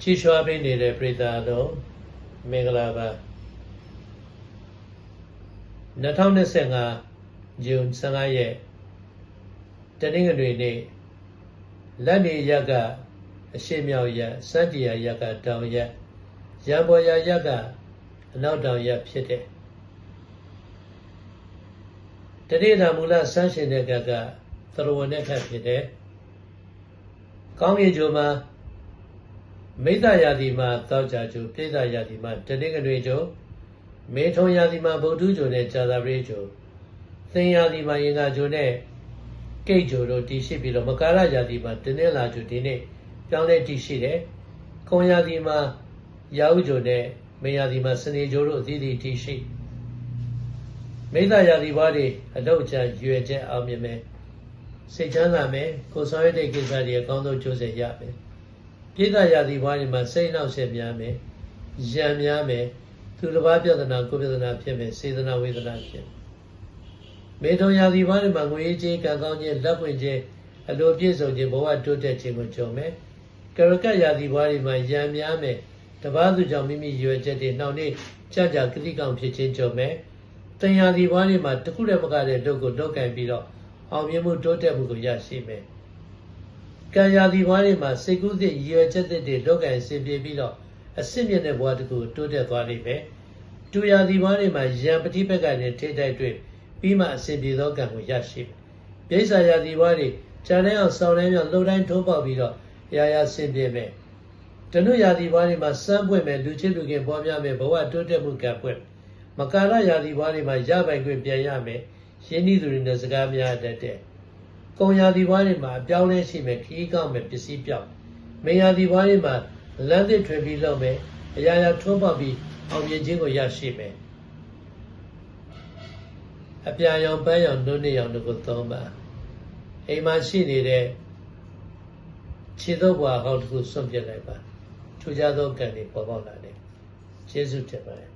ချီးချွားပေးနေတဲ့ပြည်သားတို့မင်္ဂလာပါ2025ဇွန်15ရက်တနင်္ဂနွေနေ့လက်နေရက်ကအရှိမြောက်ရက်စတ္တရာရက်ကတောင်ရက်ရံပေါ်ရာရက်ကအနောက်တောင်ရက်ဖြစ်တဲ့တတိယမူလဆန်းရှင်တဲ့ကကသရဝနဲ့ထပ်ဖြစ်တဲ့ကောင်းကင်ဂျိုမှာ မိတ္တရာသီမှာသောကြကျိုပြိဿရာသီမှာတနင်္ဂနွေကျိုမေထုံရာသီမှာဗုဒ္ဓကျိုနဲ့ဇာတာပရိကျိုသင်ရာသီမှာရင်္ဂါကျိုနဲ့ကိတ်ကျိုတို့တည်ရှိပြီးတော့မကာရရာသီမှာတနင်္လာကျိုဒီနေ့ပြောင်းလဲတည်ရှိတယ်။ကုံရာသီမှာရာဟုကျိုနဲ့မေရာသီမှာစနေကျိုတို့အသီးသီးတည်ရှိမိတ္တရာသီဘွားတွေအလောက်ချရွယ်ချက်အောင်မြင်မယ်စိတ်ချမ်းသာမယ်ကိုယ်ဆောင်ရတဲ့ကိစ္စတွေအကောင်းဆုံးကျိုးဆက်ရမယ် ပြိတ္တရာသီဘွားတွေမှာစိတ်နှောက်ဆက်များမယ်ရံများမယ်သူတစ်ပါးပြဿနာကိုယ်ပြဿနာဖြစ်မယ်စေတနာဝေဒနာဖြစ်မေထုံရာသီဘွားတွေမှာငွေကြေးကံကောင်းခြင်းလက်ပွင့်ခြင်းအလိုပြည့်စုံခြင်းဘဝတိုးတက်ခြင်းကိုကြုံမယ်ကရကတ်ရာသီဘွားတွေမှာရံများမယ်တပားသူကြောင့်မိမိရွယ်ချက်တွေနှောင့်နှေးကြကြကတိကောင်ဖြစ်ခြင်းကြုံမယ်တင်ရာသီဘွားတွေမှာတခုတည်းမကတဲ့လုပ်ကိုလုပ်ကင်ပြီးတော့အောင်မြင်မှုတိုးတက်မှုကိုရရှိမယ် ကံရာသီဘွားတွေမှာစိတ်ကူးသည့်ရွယ်ချက်တွေလုပ်ကင်ဆင်ပြေပြီးတော့အစစ်မြင့်တဲ့ဘဝတစ်ခုကိုတိုးတက်သွားလိမ့်မယ်တူရာသီဘွားတွေမှာရံပฏิပက္ခနဲ့ထိတိုက်တွေ့ပြီးမှအစဉ်ပြေသောကံကိုရရှိမယ်ပြိဿရာသီဘွားတွေခြံထဲအောင်ဆောင်းထဲမြောက်လှုပ်တိုင်းထိုးပေါက်ပြီးတော့ရာရာဆင်ပြေမယ်တနုရာသီဘွားတွေမှာစမ်းပွင့်မယ်လူချစ်လူခင်ပွားများမယ်ဘဝတိုးတက်မှုကံပွင့်မကာရရာသီဘွားတွေမှာရပိုင်ခွင့်ပြန်ရမယ်ရင်းနှီးသူတွေနဲ့စကားများတတ်တဲ့ ကုံရာသီဘွားတွေမှာအပြောင်းလဲရှိမယ်ခီးကောင်းမယ်ပစ္စည်းပြောင်းမေရာသီဘွားတွေမှာလမ်းသစ်ထွင်ပြီးလုပ်မယ်အရာရာထိုးပေါက်ပြီးအောင်မြင်ခြင်းကိုရရှိမယ်အပြာရောင်ပန်းရောင်နှုတ်နှစ်ရောင်တို့ကိုသုံးပါအိမ်မှာရှိနေတဲ့ခြေတော့ဘွားဟောင်းတစ်ခုစွန့်ပစ်လိုက်ပါထူကြသောကံတွေပေါ်ပေါက်လာတယ်ကျေးဇူးတင်ပါတယ်